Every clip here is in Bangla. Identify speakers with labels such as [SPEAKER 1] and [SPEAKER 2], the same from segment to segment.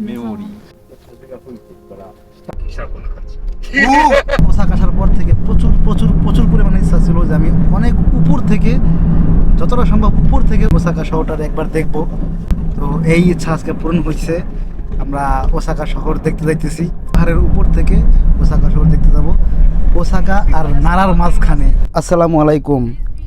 [SPEAKER 1] メモリー風が吹いてるから下来たらこんな感じ
[SPEAKER 2] পোশাক আসার পর থেকে প্রচুর প্রচুর প্রচুর পরিমাণে ইচ্ছা ছিল যে আমি অনেক উপর থেকে যতটা সম্ভব উপর থেকে ওসাকা শহরটা একবার দেখব তো এই ইচ্ছা আজকে পূরণ হয়েছে আমরা ওসাকা শহর দেখতে যাইতেছি পাহাড়ের উপর থেকে ওসাকা শহর দেখতে যাব ওসাকা আর নারার মাঝখানে আসসালামু আলাইকুম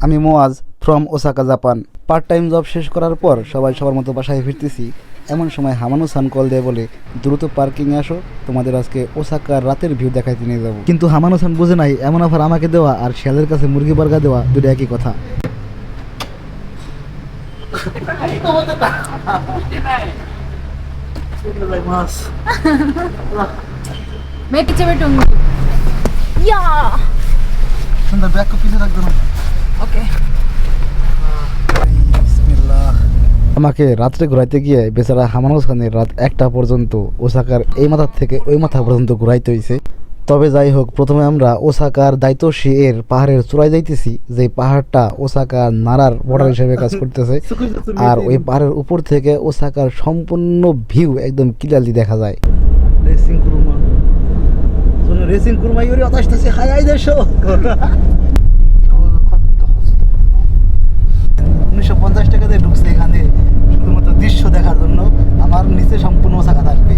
[SPEAKER 2] আমি Moaz from Osaka Japan part time job শেষ করার পর সবাই সবার মতো বাসায় ফিরতেছি এমন সময় হামানু সান কল দেয় বলে দ্রুত পার্কিংয়ে আসো তোমাদের আজকে ওসাকার রাতের ভিউ দেখাইতে নিয়ে যাব। কিন্তু হামানু সান বুঝে নাই এমন অফার আমাকে দেওয়া আর শেয়ালের কাছে মুরগি বার্গা দেওয়া দুটো একই কথা।
[SPEAKER 3] ওকে
[SPEAKER 2] আমাকে রাত্রে ঘুরাইতে গিয়ে বেচারা হামানুস খানের রাত একটা পর্যন্ত ওসাকার এই মাথা থেকে ওই মাথা পর্যন্ত ঘুরাইতে হইছে। তবে যাই হোক প্রথমে আমরা ওসাকার দায়িত্বশী এর পাহাড়ের চূড়ায় যাইতেছি যে পাহাড়টা ওসাকা নারার বর্ডার হিসেবে কাজ করতেছে। আর ওই পাহাড়ের উপর থেকে ওসাকার সম্পূর্ণ ভিউ একদম ক্লিয়ারলি দেখা যায়। রেসিং কুরুমা। রেসিং কুরুমা ইউরি অতাশতাছে হায়াই দেশো। উনিশশো পঞ্চাশ টাকা দিয়ে ঢুকছে এখানে তো দৃশ্য দেখার জন্য আমার নিচে সম্পূর্ণ থাকবে।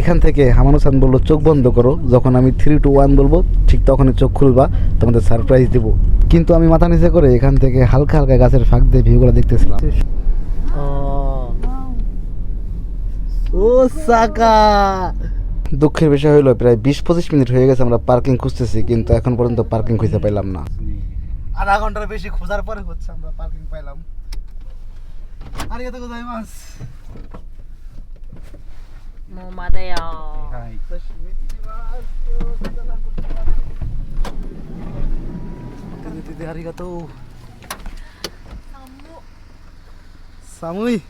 [SPEAKER 2] এখান থেকে হামানু সান বলল চোখ বন্ধ করো। যখন আমি থ্রি টু ওয়ান বলব ঠিক তখনই চোখ খুলবা তোমাদের সারপ্রাইজ দিব। কিন্তু আমি মাথা নিচে করে এখান থেকে হালকা হালকা গাছের ফাঁক দিয়ে ভিউগুলো দেখতেছিলাম। দুঃখের বিষয় হলো প্রায় বিশ পঁচিশ মিনিট হয়ে গেছে আমরা পার্কিং খুঁজতেছি কিন্তু এখন পর্যন্ত পার্কিং খুঁজতে পাইলাম না। আধা ঘন্টার বেশি খোঁজার পরে হচ্ছে আমরা পার্কিং পাইলাম আর এত কোথায় মাছ
[SPEAKER 3] もうまだよ
[SPEAKER 1] はい。
[SPEAKER 2] ありがとう。寒い。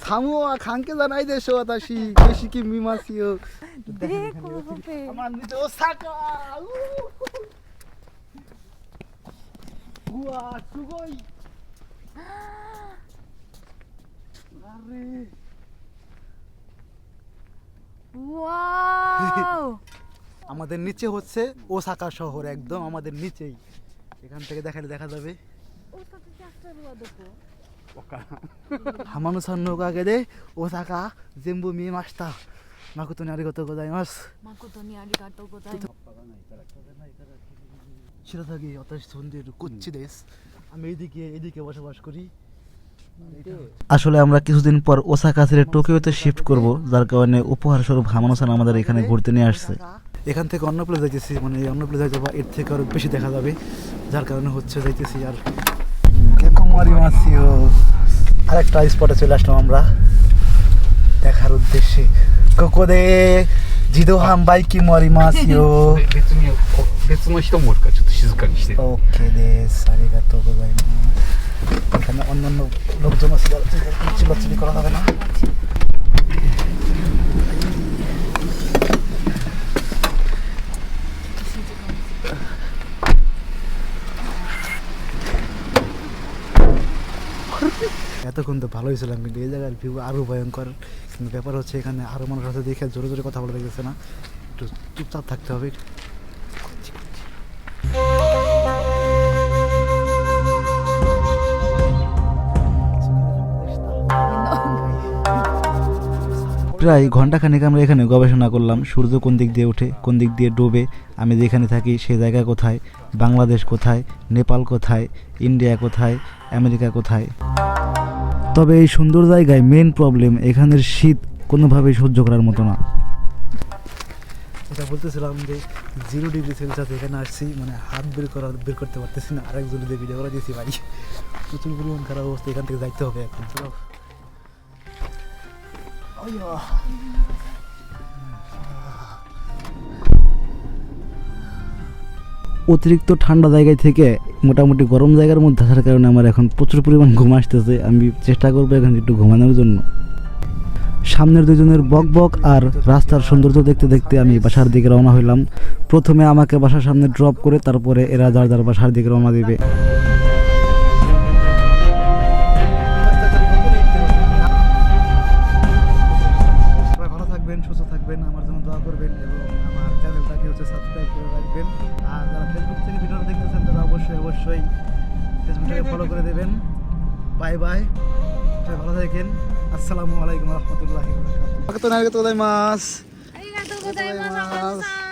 [SPEAKER 2] 寒は関係じゃないでしょ私。景色見ますよ。
[SPEAKER 3] でこのホペ
[SPEAKER 2] ま見てお坂 ううわすごいあれ
[SPEAKER 3] ওয়াও
[SPEAKER 2] আমাদের নিচে হচ্ছে ওসাকা শহর একদম আমাদের নিচেই এখান থেকে দেখালে দেখা যাবে
[SPEAKER 3] 大阪キャストルはどこ
[SPEAKER 2] 浜野さんのおか সেটা থাকি অতাশ সুন্দর কচ্ছি দেশ। আমি এদিকে এদিকে বসবাস করি। আসলে আমরা কিছুদিন পর ওসাকা ছেড়ে টোকিওতে শিফট করব যার কারণে উপহার স্বরূপ হামানোসান আমাদের এখানে ঘুরতে নিয়ে আসছে। এখান থেকে অন্য প্লেস যাইতেছি মানে অন্য প্লেস হয়তো বা এর থেকে আরও বেশি দেখা যাবে যার কারণে হচ্ছে যাইতেছি আর কুমারী মাসিও আরেকটা স্পটে চলে আসলাম আমরা। দেখার উদ্দেশ্যে। কোকোদে জিদো হাম বাইকি মরি মাসিও
[SPEAKER 1] 別にこ別の人もおるからちょっと静かにしてる。
[SPEAKER 2] ওকে দেস আরিগাতো গোজাইমাস এখানে অন্যান্য লোকজন আছে যারা চিল্লাচিল্লি করা হবে না এতক্ষণ তো ভালোই ছিলাম কিন্তু এই জায়গার ভিউ আরও ভয়ঙ্কর কিন্তু ব্যাপার হচ্ছে এখানে আরও মানুষ আছে দেখে জোরে জোরে কথা বলা দেখতেছে না একটু চুপচাপ থাকতে হবে প্রায় ঘন্টাখানেক আমরা এখানে গবেষণা করলাম, সূর্য কোন দিক দিয়ে ওঠে, কোন দিক দিয়ে ডোবে, আমি যেখানে থাকি সে জায়গা কোথায়, বাংলাদেশ কোথায়, নেপাল কোথায়, ইন্ডিয়া কোথায়, আমেরিকা কোথায়। তবে এই সুন্দর জায়গায় মেন প্রবলেম এখানের শীত কোনোভাবেই সহ্য করার মতো না। এটা বলতেছিলাম যে জিরো ডিগ্রি সেলসিয়াস এখানে আসছি মানে হাত বের করা বের করতে পারতেছি না। আরেকজন দিয়ে ভিডিও করে দিয়েছি ভাই। প্রচুর পরিমাণ খারাপ অবস্থা, এখান থেকে যাইতে হবে এখন, চলো। অতিরিক্ত ঠান্ডা জায়গায় থেকে মোটামুটি গরম জায়গার মধ্যে আসার কারণে আমার এখন প্রচুর পরিমাণ ঘুম আসতেছে। আমি চেষ্টা করব এখন একটু ঘুমানোর জন্য। সামনের দুজনের বক বক আর রাস্তার সৌন্দর্য দেখতে দেখতে আমি বাসার দিকে রওনা হইলাম। প্রথমে আমাকে বাসার সামনে ড্রপ করে তারপরে এরা যার যার বাসার দিকে রওনা দিবে। অবশ্যই ফেসবুকটাকে ফলো করে দেবেন। বাই বাই ভালো থাকেন। Assalamualaikum warahmatullahi wabarakatuh. Ketua ありがとうございます。
[SPEAKER 3] ありがとうございます。